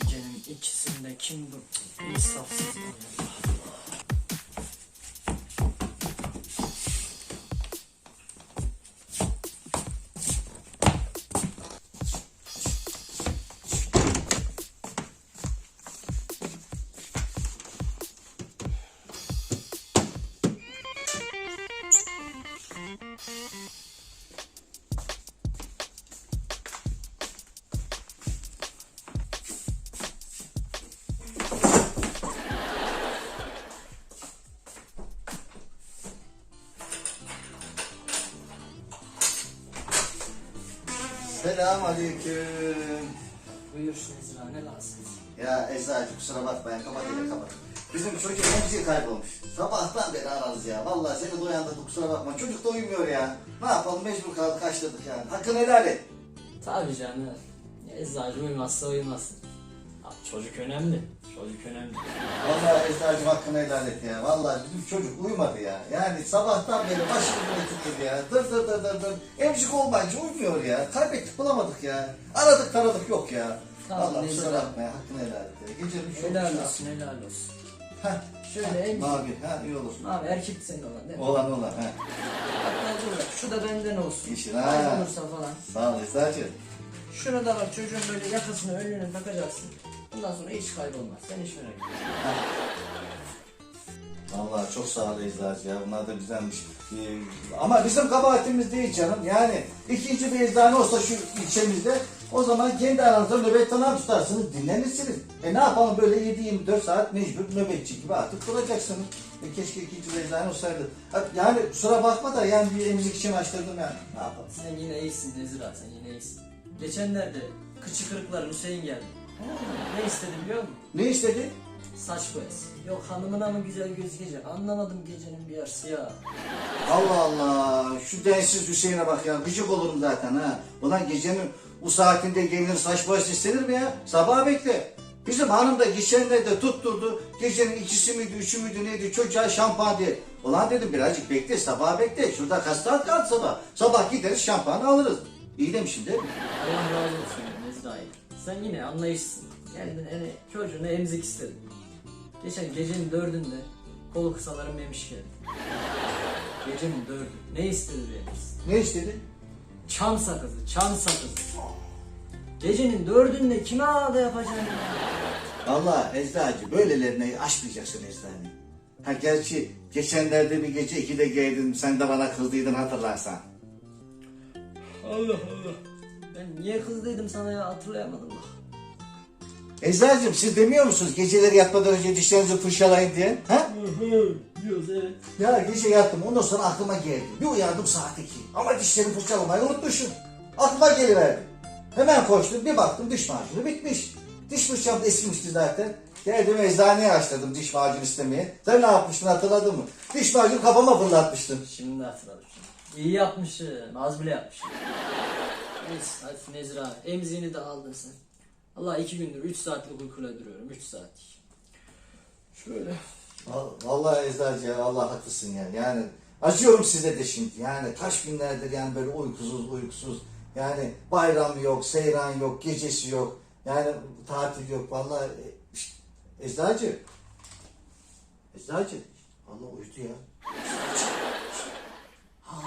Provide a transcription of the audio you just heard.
Gecenin ikisinde kim bu insafsız Selam aleyküm. Buyur Nezra ne lazım? Ya Eczacı kusura bakma ya kapat hele kapat. Bizim çocuk hepsi kaybolmuş. Sabahtan beri ararız ya. Vallahi seni de uyandırdık kusura bakma. Çocuk da uyumuyor ya. Ne yapalım mecbur kaldık kaçtırdık yani. Hakkını helal et. Tabii canım. Eczacı uyumazsa uyumaz. Çocuk önemli. Çocuk önemli. Vallahi Eczacı hakkını helal et ya. Vallahi bizim çocuk uyumadı ya. Yani sabahtan beri başımızı tutuyor ya. Dır dır dır dır dır. Emcik olmayınca uyumuyor ya. Kaybettik bulamadık ya. Aradık taradık yok ya. Tamam, Vallahi neyse. kusura bakma ya. Hakkını helal et ya. Gecenin şu Helal olsun helal olsun. Heh. Şöyle en Mavi. Ha iyi olur. Abi erkek senin olan değil mi? Olan olan. Ha. Hatta dur, şu da benden olsun. İşin ha. Kaybolursa falan. Sağ ol Eczacı. Şunu da bak çocuğun böyle yakasını önüne takacaksın. Bundan sonra hiç kaybolmaz. Sen hiç merak etme. Vallahi çok sağ ol eczacı ya. Bunlar da güzelmiş. Ee, ama bizim kabahatimiz değil canım. Yani ikinci bir eczane olsa şu ilçemizde o zaman kendi aranızda nöbet falan tutarsınız, dinlenirsiniz. E ne yapalım böyle 7-24 saat mecbur nöbetçi gibi artık duracaksınız. E keşke ikinci bir eczane olsaydı. Yani kusura bakma da yani bir emzik için açtırdım yani. Ne yapalım? Sen yine iyisin Nezira sen yine iyisin. Geçenlerde kıçı kırıklar Hüseyin geldi. Ne istedi biliyor musun? Ne istedi? Saç boyası. Yok hanımına mı güzel gözükecek? Anlamadım gecenin bir yarısı ya. Allah Allah. Şu densiz Hüseyin'e bak ya. Gıcık olurum zaten ha. Ulan gecenin bu saatinde gelir saç boyası istenir mi ya? Sabah bekle. Bizim hanım da geçenlerde tutturdu. Gecenin ikisi miydi, üçü müydü neydi çocuğa şampuan diye. Ulan dedim birazcık bekle, sabah bekle. Şurada kaç saat kaldı sabah. Sabah gideriz şampuan alırız. İyi demişim değil mi? Allah razı olsun Nezra'yı. Sen yine anlayışsın. Geldin hani çocuğunu emzik istedin. Geçen gecenin dördünde kolu kısaları memiş geldi. Gecenin dördü. Ne istedi beğeniriz? Ne istedi? Çam sakızı, çam sakızı. Gecenin dördünde kime ağda yapacaksın ya? Valla eczacı böylelerine açmayacaksın eczane. Ha gerçi geçenlerde bir gece ikide geldin sen de bana kızdıydın hatırlarsan. Allah Allah. Ben niye kızdıydım sana ya hatırlayamadım bak. Eczacığım siz demiyor musunuz geceleri yatmadan önce dişlerinizi fırçalayın diye? Ha? Diyoruz evet. Ya gece yattım ondan sonra aklıma geldi. Bir uyandım saat 2. Ama dişlerimi fırçalamayı unutmuşum. Aklıma geliverdi. Hemen koştum bir baktım diş macunu bitmiş. Diş fırçam da eskimişti zaten. Geldim eczaneye açtırdım diş macunu istemeye. Sen ne yapmıştın hatırladın mı? Diş macunu kafama fırlatmıştın. Şimdi hatırladım. İyi yapmışsın. Az bile yapmışsın. Neyse hadi Nezra. Emziğini de aldın sen. Allah iki gündür 3 saatlik uykuyla duruyorum. 3 saatlik. Şöyle. Vallahi- Vallahi eczacı Allah haklısın ya. Yani acıyorum size de şimdi. Yani kaç günlerdir yani böyle uykusuz uykusuz. Yani bayram yok, seyran yok, gecesi yok. Yani tatil yok. Vallahi e, şşt, eczacı. Eczacı. Allah uyudu ya. Ha,